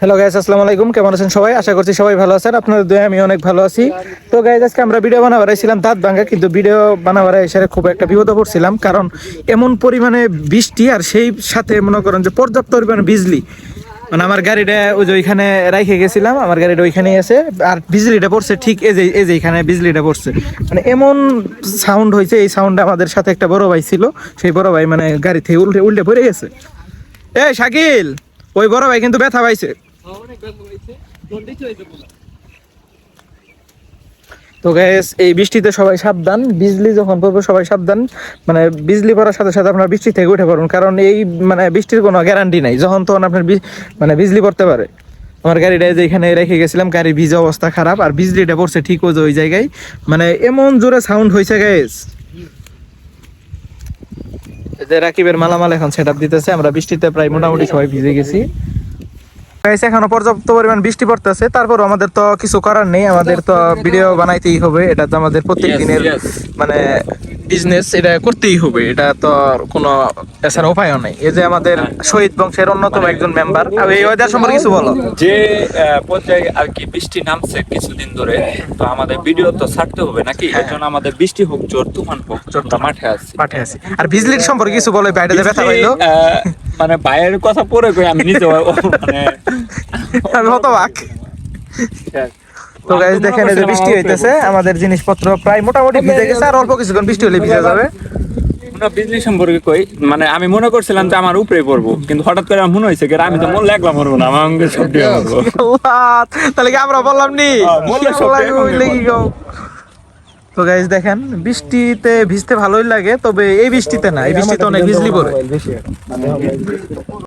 Hello guys আসসালামু আলাইকুম। কেমন আছেন সবাই? আশা করছি সবাই ভালো আছেন। আপনাদের দয়া আমি অনেক ভালো আছি। তো গাইস আজকে আমরা ভিডিও বানাবার আইছিলাম দাঁত ভাঙ্গা কিন্তু ভিডিও বানাবার এসে খুব একটা বিপদে পড়ছিলাম, কারণ এমন পরিমাণে বৃষ্টি আর সেই সাথে মনে করেন যে পর্যাপ্ত পরিমাণে বিজলি। মানে আমার গাড়িটা ওই যে ওইখানে রাইখে গেছিলাম, আমার গাড়িটা ওইখানেই আছে, আর বিজলিটা পড়ছে ঠিক এই যে এই যে এখানে বিজলিটা পড়ছে। মানে এমন সাউন্ড হয়েছে এই সাউন্ডটা আমাদের সাথে একটা বড় ভাই ছিল, সেই বড় ভাই মানে গাড়ি থেকে উল্টে উল্টে পড়ে গেছে। এই, শাকিল! ওই বড় ভাই কিন্তু ব্যথা পাইছে। তো গ্যাস এই বৃষ্টিতে সবাই সাবধান। বিজলি যখন পড়বে সবাই সাবধান। মানে বিজলি পড়ার সাথে সাথে আপনার বৃষ্টি থেকে উঠে পড়ুন। কারণ এই মানে বৃষ্টির কোনো গ্যারান্টি নাই। যখন তখন আপনার মানে বিজলি পড়তে পারে। আমার গাড়িটা এই যে এখানে রেখে গেছিলাম গাড়ির ভিজে অবস্থা খারাপ। আর বিজলিটা পড়ছে ঠিক ওই জায়গায়। মানে এমন জোরে সাউন্ড হয়েছে গ্যাস যে রাকিবের মালামাল এখন সেট দিতেছে আমরা বৃষ্টিতে প্রায় মোটামুটি সবাই ভিজে গেছি। গাইস এখনও পর্যাপ্ত পরিমাণ বৃষ্টি পড়তেছে তারপর আমাদের তো কিছু করার নেই আমাদের তো ভিডিও বানাইতেই হবে এটা তো আমাদের প্রত্যেক দিনের মানে বিজনেস এটা করতেই হবে এটা তো আর কোনো এছাড়া উপায়ও নেই। এই যে আমাদের শহীদ বংশের অন্যতম একজন মেম্বার এই ওয়েদার সম্পর্কে কিছু বলো। যে পর্যায়ে আর কি বৃষ্টি নামছে কিছুদিন ধরে তো আমাদের ভিডিও তো ছাড়তে হবে নাকি? হ্যাঁ। এর জন্য আমাদের বৃষ্টি হোক জোর তুফান হোক মাঠে আছি। মাঠে আছি। আর বিজলির সম্পর্কে কিছু বলো বাইরে ব্যথা আহ, মানে বাইরের কথা পরে কই আমি নিজে মানে আমি হতবাক। তো গাইস দেখেন এই যে বৃষ্টি হইতেছে আমাদের জিনিসপত্র প্রায় মোটামুটি ভিজে গেছে আর অল্প কিছুক্ষণ বৃষ্টি হলে ভিজে যাবে। না বিজলি সম্পর্কে কই? মানে আমি মনে করছিলাম যে আমার উপরে পড়ব কিন্তু হঠাৎ করে আমার মনে হয়েছে কি আমি তো মন লাগলাম মরবো না আমার অঙ্গে সব দিয়ে মরবো। তাহলে কি আমরা বললাম নি? হ্যাঁ? তো গাইস দেখেন বৃষ্টিতে ভিজতে ভালোই লাগে তবে এই বৃষ্টিতে না এই বৃষ্টিতে অনেক বিজলি পড়ে।